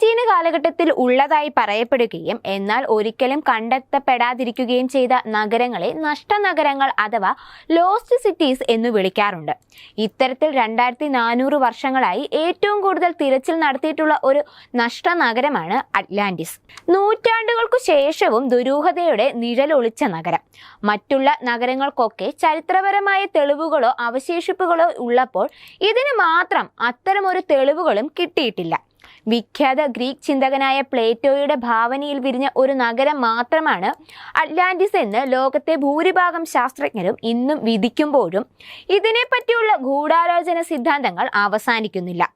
പ്രാചീന കാലഘട്ടത്തിൽ ഉള്ളതായി പറയപ്പെടുകയും എന്നാൽ ഒരിക്കലും കണ്ടെത്തപ്പെടാതിരിക്കുകയും ചെയ്ത നഗരങ്ങളെ നഷ്ടനഗരങ്ങൾ അഥവാ ലോസ്റ്റ് സിറ്റീസ് എന്ന് വിളിക്കാറുണ്ട്. ഇത്തരത്തിൽ രണ്ടായിരത്തി നാനൂറ് വർഷങ്ങളായി ഏറ്റവും കൂടുതൽ തിരച്ചിൽ നടത്തിയിട്ടുള്ള ഒരു നഷ്ടനഗരമാണ് അറ്റ്ലാന്റിസ്. നൂറ്റാണ്ടുകൾക്കു ശേഷവും ദുരൂഹതയുടെ നിഴലൊളിച്ച നഗരം. മറ്റുള്ള നഗരങ്ങൾക്കൊക്കെ ചരിത്രപരമായ തെളിവുകളോ അവശേഷിപ്പുകളോ ഉള്ളപ്പോൾ ഇതിന് മാത്രം അത്തരമൊരു തെളിവുകളും കിട്ടിയിട്ടില്ല. വിഖ്യാത ഗ്രീക്ക് ചിന്തകനായ പ്ലേറ്റോയുടെ ഭാവനയിൽ വിരിഞ്ഞ ഒരു നഗരം മാത്രമാണ് അറ്റ്ലാന്റിസ് എന്ന് ലോകത്തെ ഭൂരിഭാഗം ശാസ്ത്രജ്ഞരും ഇന്നും വിധിക്കുമ്പോഴും ഇതിനെപ്പറ്റിയുള്ള ഗൂഢാലോചന സിദ്ധാന്തങ്ങൾ അവസാനിക്കുന്നില്ല.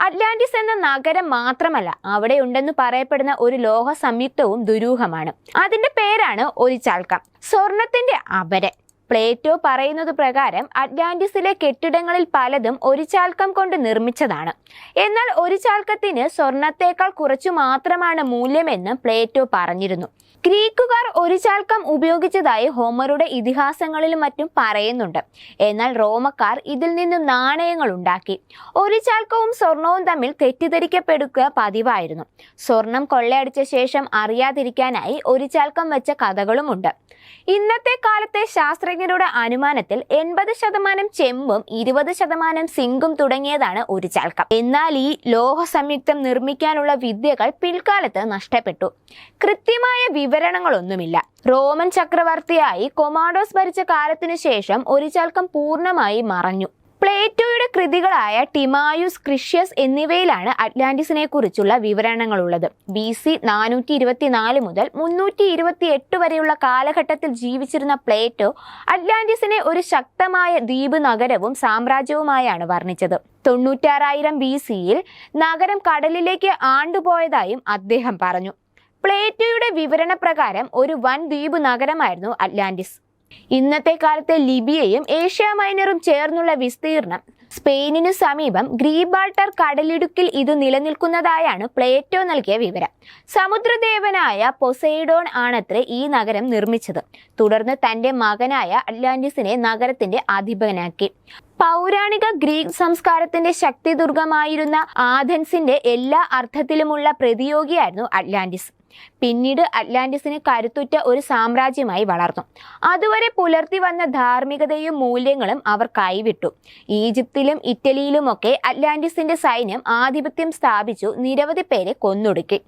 അറ്റ്ലാന്റിസ് എന്ന നഗരം മാത്രമല്ല അവിടെ ഉണ്ടെന്ന് പറയപ്പെടുന്ന ഒരു ലോഹ സംയുക്തവും ദുരൂഹമാണ്. അതിന്റെ പേരാണ് ഒരിച്ചാൽക്കം സ്വർണത്തിന്റെ അപരൻ. പ്ലേറ്റോ പറയുന്നത് പ്രകാരം അറ്റ്ലാന്റിസിലെ കെട്ടിടങ്ങളിൽ പലതും ഒരു ചാൽക്കം കൊണ്ട് നിർമ്മിച്ചതാണ്. എന്നാൽ ഒരു ചാൽക്കത്തിന് സ്വർണത്തേക്കാൾ കുറച്ചു മാത്രമാണ് മൂല്യമെന്ന് പ്ലേറ്റോ പറഞ്ഞിരുന്നു. ഗ്രീക്കുകാർ ഒരു ചാൽക്കം ഉപയോഗിച്ചതായി ഹോമറുടെ ഇതിഹാസങ്ങളിലും മറ്റും പറയുന്നുണ്ട്. എന്നാൽ റോമക്കാർ ഇതിൽ നിന്നും നാണയങ്ങൾ ഉണ്ടാക്കി. ഒരു ചാൽക്കവും സ്വർണവും തമ്മിൽ തെറ്റിദ്ധരിക്കപ്പെടുക പതിവായിരുന്നു. സ്വർണം കൊള്ളയടിച്ച ശേഷം അറിയാതിരിക്കാനായി ഒരു ചാൽക്കം വെച്ച കഥകളുമുണ്ട്. ഇന്നത്തെ കാലത്തെ ശാസ്ത്രജ്ഞരുടെ അനുമാനത്തിൽ എൺപത് ശതമാനം ചെമ്പും ഇരുപത് ശതമാനം സിങ്കും തുടങ്ങിയതാണ് ഒരു ചാൽക്കം എന്നാൽ ഈ ലോഹ സംയുക്തം നിർമ്മിക്കാനുള്ള വിദ്യകൾ പിൽക്കാലത്ത് നഷ്ടപ്പെട്ടു. കൃത്യമായ വിവരണങ്ങളൊന്നുമില്ല. റോമൻ ചക്രവർത്തിയായി കൊമാഡോസ് ഭരിച്ച കാലത്തിനു ശേഷം ഒരു ചാൽക്കം പൂർണമായി മറഞ്ഞു. പ്ലേറ്റോയുടെ കൃതികളായ ടിമായുസ് ക്രിഷ്യസ് എന്നിവയിലാണ് അറ്റ്ലാന്റിസിനെ കുറിച്ചുള്ള വിവരണങ്ങളുള്ളത്. ബി സി നാനൂറ്റി ഇരുപത്തിനാല് മുതൽ മുന്നൂറ്റി ഇരുപത്തി എട്ട് വരെയുള്ള കാലഘട്ടത്തിൽ ജീവിച്ചിരുന്ന പ്ലേറ്റോ അറ്റ്ലാന്റിസിനെ ഒരു ശക്തമായ ദ്വീപ് നഗരവും സാമ്രാജ്യവുമായാണ് വർണിച്ചത്. തൊണ്ണൂറ്റാറായിരം ബി സിയിൽ നഗരം കടലിലേക്ക് ആണ്ടുപോയതായും അദ്ദേഹം പറഞ്ഞു. പ്ലേറ്റോയുടെ വിവരണപ്രകാരം ഒരു വൻ ദ്വീപ് നഗരമായിരുന്നു അറ്റ്ലാന്റിസ്. ഇന്നത്തെ കാലത്തെ ലിബിയയും ഏഷ്യ മൈനറും ചേർന്നുള്ള വിസ്തീർണം സ്പെയിനിനു സമീപം ഗ്രീബാൾട്ടർ കടലിടുക്കിൽ ഇത് നിലനിൽക്കുന്നതായാണ് പ്ലേറ്റോ നൽകിയ വിവരം. സമുദ്രദേവനായ പൊസൈഡോൺ ആണത്രേ ഈ നഗരം നിർമ്മിച്ചത്. തുടർന്ന് തന്റെ മകനായ അറ്റ്ലാന്റിസിനെ നഗരത്തിന്റെ അധിപനാക്കി. പൗരാണിക ഗ്രീക്ക് സംസ്കാരത്തിന്റെ ശക്തി ദുർഗമായിരുന്ന ആഥൻസിന്റെ എല്ലാ അർത്ഥത്തിലുമുള്ള പ്രതിയോഗിയായിരുന്നു അറ്റ്ലാന്റിസ്. പിന്നീട് അറ്റ്ലാന്റിസിന് കരുത്തുറ്റ ഒരു സാമ്രാജ്യമായി വളർന്നു. അതുവരെ പുലർത്തി വന്ന ധാർമ്മികതയും മൂല്യങ്ങളും അവർ കൈവിട്ടു. ഈജിപ്തിലും ഇറ്റലിയിലുമൊക്കെ അറ്റ്ലാന്റിസിന്റെ സൈന്യം ആധിപത്യം സ്ഥാപിച്ചു നിരവധി പേരെ കൊന്നൊടുക്കി.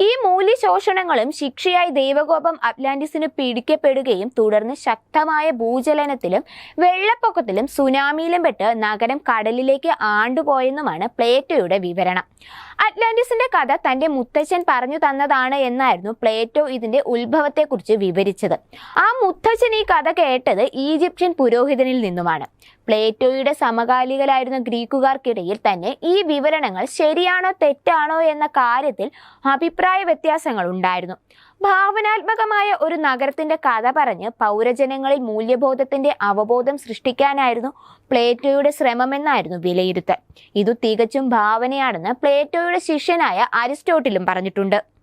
ഈ മൂല്യശോഷണങ്ങളും ശിക്ഷയായി ദൈവകോപം അറ്റ്ലാന്റിസിന് പിടിക്കപ്പെടുകയും തുടർന്ന് ശക്തമായ ഭൂചലനത്തിലും വെള്ളപ്പൊക്കത്തിലും സുനാമിയിലും പെട്ട് നഗരം കടലിലേക്ക് ആണ്ടുപോയെന്നുമാണ് പ്ലേറ്റോയുടെ വിവരണം. അറ്റ്ലാന്റിസിന്റെ കഥ തന്റെ മുത്തച്ഛൻ പറഞ്ഞു തന്നതാണ് എന്നായിരുന്നു പ്ലേറ്റോ ഇതിന്റെ ഉത്ഭവത്തെക്കുറിച്ച് വിവരിച്ചത്. ആ മുത്തച്ഛൻ ഈ കഥ കേട്ടത് ഈജിപ്ഷ്യൻ പുരോഹിതനിൽ നിന്നുമാണ്. പ്ലേറ്റോയുടെ സമകാലികരായിരുന്ന ഗ്രീക്കുകാർക്കിടയിൽ തന്നെ ഈ വിവരണങ്ങൾ ശരിയാണോ തെറ്റാണോ എന്ന കാര്യത്തിൽ അഭിപ്രായ വ്യത്യാസങ്ങൾ ഉണ്ടായിരുന്നു. ഭാവനാത്മകമായ ഒരു നഗരത്തിന്റെ കഥ പറഞ്ഞ് പൗരജനങ്ങളിൽ മൂല്യബോധത്തിന്റെ അവബോധം സൃഷ്ടിക്കാനായിരുന്നു പ്ലേറ്റോയുടെ ശ്രമമെന്നായിരുന്നു വിലയിരുത്തൽ. ഇതു തികച്ചും ഭാവനയാണെന്ന് പ്ലേറ്റോയുടെ ശിഷ്യനായ അരിസ്റ്റോട്ടിലും പറഞ്ഞിട്ടുണ്ട്.